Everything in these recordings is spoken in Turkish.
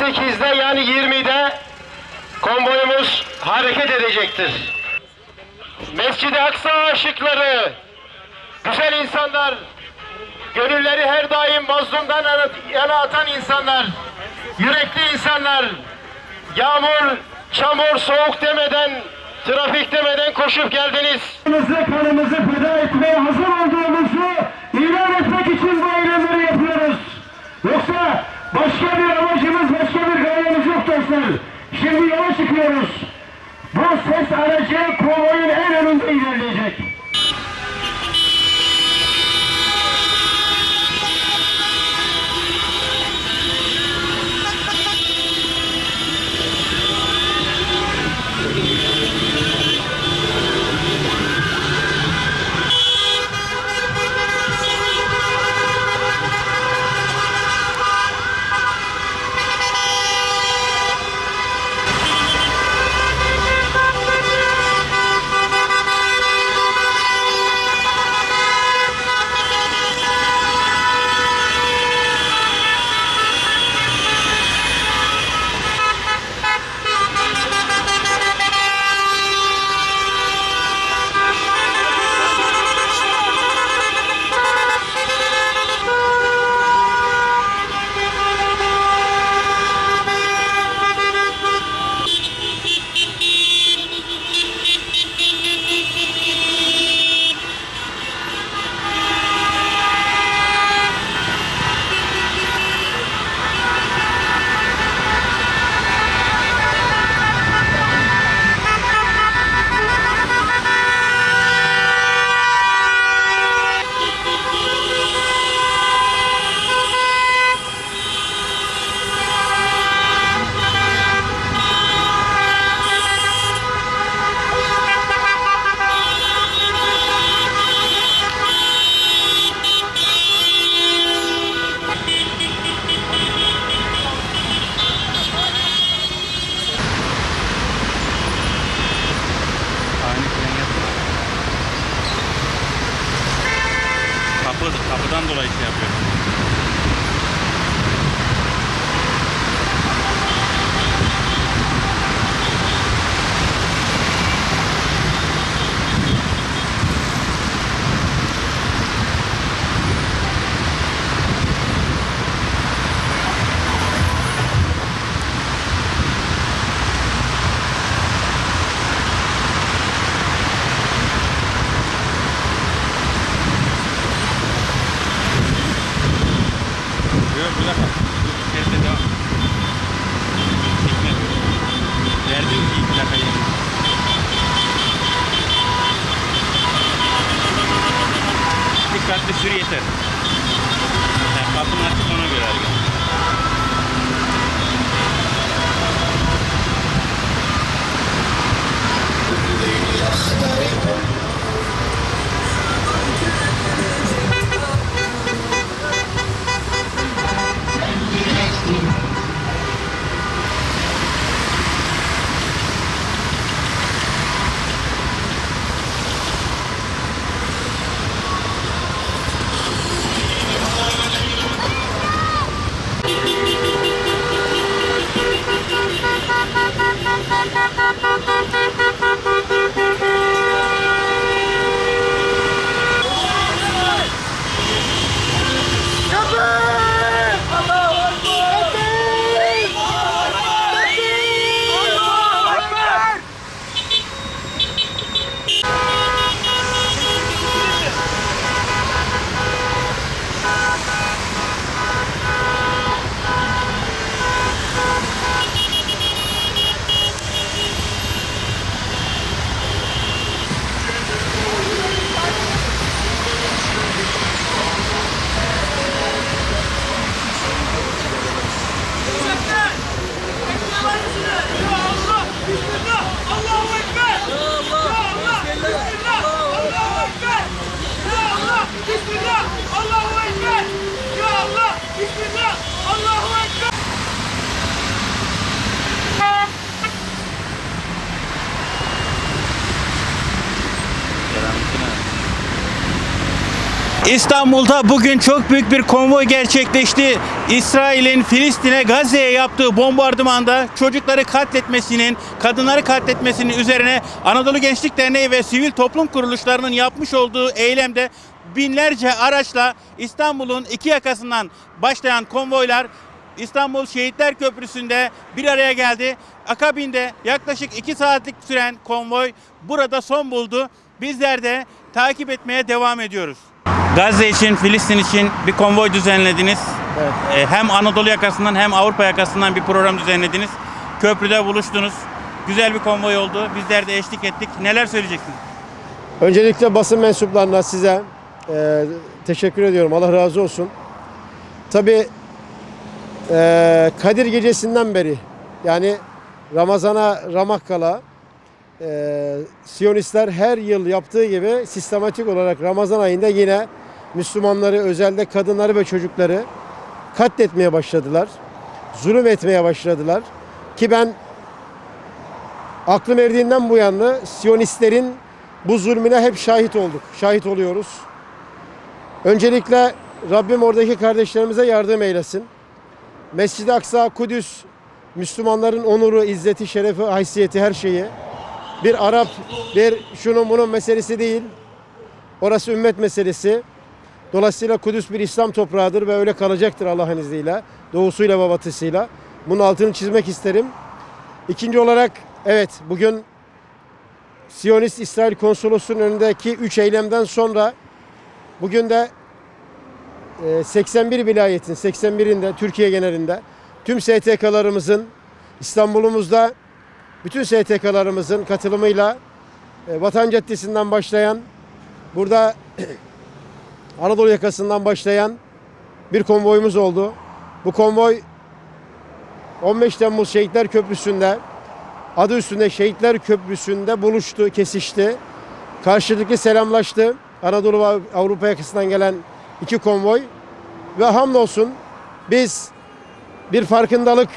saat 8'de yani 20'de konvoyumuz hareket edecektir. Mescid-i Aksa aşıkları, güzel insanlar, gönülleri her daim mazlumdan yana atan insanlar, yürekli insanlar, yağmur, çamur, soğuk demeden, trafik demeden koşup geldiniz. Kanımızı kanımızı feda etmeye hazır olduğumuzu Yok bir dakika. İçeride devam. Çekme. Verdim ki yedim. Dikkatli sür yeter. Ha, kapını açıp ona göre hareket. İstanbul'da bugün çok büyük bir konvoy gerçekleşti. İsrail'in Filistin'e Gazze'ye yaptığı bombardımanda çocukları katletmesinin, kadınları katletmesinin üzerine Anadolu Gençlik Derneği ve sivil toplum kuruluşlarının yapmış olduğu eylemde binlerce araçla İstanbul'un iki yakasından başlayan konvoylar İstanbul Şehitler Köprüsü'nde bir araya geldi. Akabinde yaklaşık 2 saatlik süren konvoy burada son buldu. Bizler de takip etmeye devam ediyoruz. Gazze için, Filistin için bir konvoy düzenlediniz. Ee, Hem Anadolu yakasından hem Avrupa yakasından bir program düzenlediniz. Köprüde buluştunuz. Güzel bir konvoy oldu. Bizler de eşlik ettik. Neler söyleyeceksiniz? Öncelikle basın mensuplarına size e, teşekkür ediyorum. Allah razı olsun. Tabii e, Kadir gecesinden beri yani Ramazana ramak kala e, Siyonistler her yıl yaptığı gibi sistematik olarak Ramazan ayında yine Müslümanları özellikle kadınları ve çocukları katletmeye başladılar. Zulüm etmeye başladılar. Ki ben aklım erdiğinden bu yana Siyonistlerin bu zulmüne hep şahit olduk. Şahit oluyoruz. Öncelikle Rabbim oradaki kardeşlerimize yardım eylesin. Mescid-i Aksa, Kudüs, Müslümanların onuru, izzeti, şerefi, haysiyeti, her şeyi. Bir Arap, bir şunun bunun meselesi değil. Orası ümmet meselesi. Dolayısıyla Kudüs bir İslam toprağıdır ve öyle kalacaktır Allah'ın izniyle. Doğusuyla ve batısıyla. Bunun altını çizmek isterim. İkinci olarak evet bugün Siyonist İsrail Konsolosluğu'nun önündeki 3 eylemden sonra bugün de e, 81 vilayetin 81'inde Türkiye genelinde tüm STK'larımızın İstanbul'umuzda bütün STK'larımızın katılımıyla e, Vatan Caddesi'nden başlayan burada Anadolu yakasından başlayan bir konvoyumuz oldu. Bu konvoy 15 Temmuz Şehitler Köprüsü'nde adı üstünde Şehitler Köprüsü'nde buluştu, kesişti. Karşılıklı selamlaştı. Anadolu ve Avrupa yakasından gelen iki konvoy. Ve hamdolsun biz bir farkındalık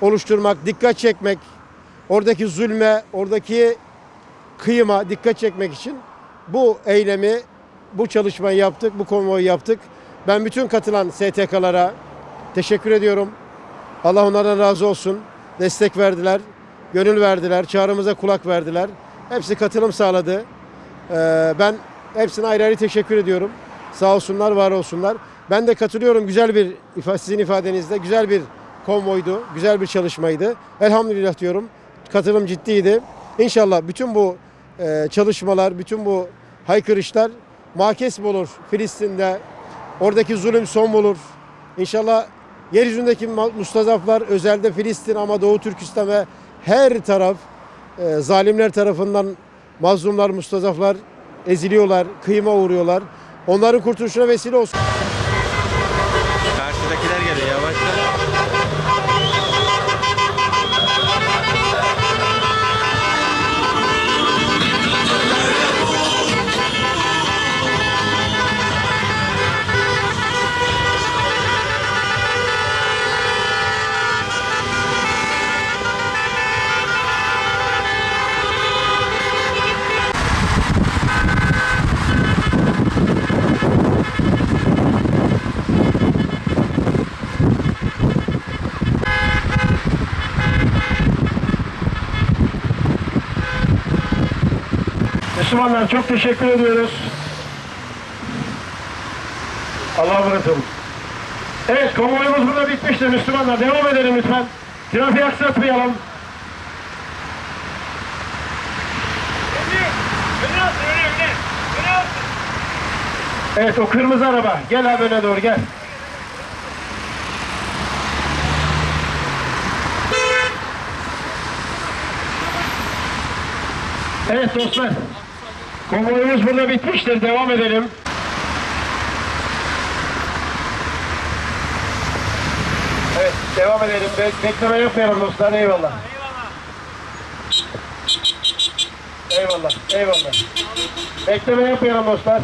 oluşturmak, dikkat çekmek, oradaki zulme, oradaki kıyıma dikkat çekmek için bu eylemi, bu çalışmayı yaptık, bu konvoyu yaptık. Ben bütün katılan STK'lara teşekkür ediyorum. Allah onlardan razı olsun. Destek verdiler, gönül verdiler, çağrımıza kulak verdiler. Hepsi katılım sağladı. Ee, ben hepsine ayrı ayrı teşekkür ediyorum. Sağ olsunlar, var olsunlar. Ben de katılıyorum. Güzel bir, sizin ifadenizde güzel bir konvoydu, güzel bir çalışmaydı. Elhamdülillah diyorum. Katılım ciddiydi. İnşallah bütün bu e, çalışmalar, bütün bu haykırışlar makes olur Filistin'de. Oradaki zulüm son bulur. İnşallah yeryüzündeki mustazaflar özellikle Filistin ama Doğu Türkistan ve her taraf e, zalimler tarafından mazlumlar, mustazaflar eziliyorlar, kıyıma uğruyorlar. Onların kurtuluşuna vesile olsun. Müslümanlar çok teşekkür ediyoruz. Allah'a emanet olun. Evet konvoyumuz burada bitmiştir Müslümanlar. Devam edelim lütfen. Trafiği aksatmayalım. Evet o kırmızı araba. Gel abi öne doğru gel. Evet dostlar. Konvoyumuz burada bitmiştir. Devam edelim. Evet, devam edelim. Be- bekleme yapmayalım dostlar. Eyvallah. Eyvallah. Eyvallah. Bekleme yapmayalım dostlar.